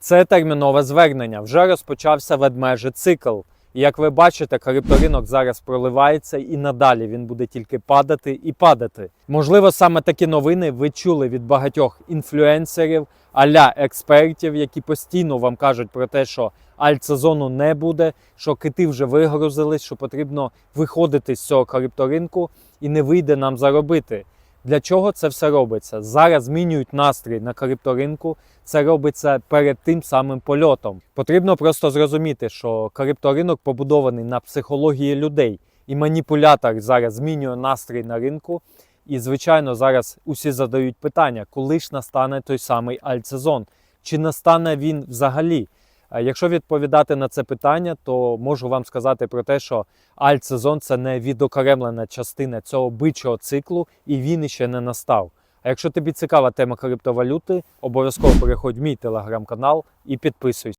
Це термінове звернення. Вже розпочався ведмежий цикл. І як ви бачите, крипторинок зараз проливається і надалі він буде тільки падати і падати. Можливо, саме такі новини ви чули від багатьох інфлюенсерів, аля експертів, які постійно вам кажуть про те, що альтсезону не буде, що кити вже вигрузились, що потрібно виходити з цього крипторинку і не вийде нам заробити. Для чого це все робиться? Зараз змінюють настрій на крипторинку. Це робиться перед тим самим польотом. Потрібно просто зрозуміти, що крипторинок побудований на психології людей, і маніпулятор зараз змінює настрій на ринку. І, звичайно, зараз усі задають питання, коли ж настане той самий альтсезон, чи настане він взагалі. Е, Якщо відповідати на це питання, то можу вам сказати про те, що альтсезон це не відокремлена частина цього бичого циклу, і він іще не настав. А якщо тобі цікава тема криптовалюти, обов'язково переходь в мій телеграм-канал і підписуйся.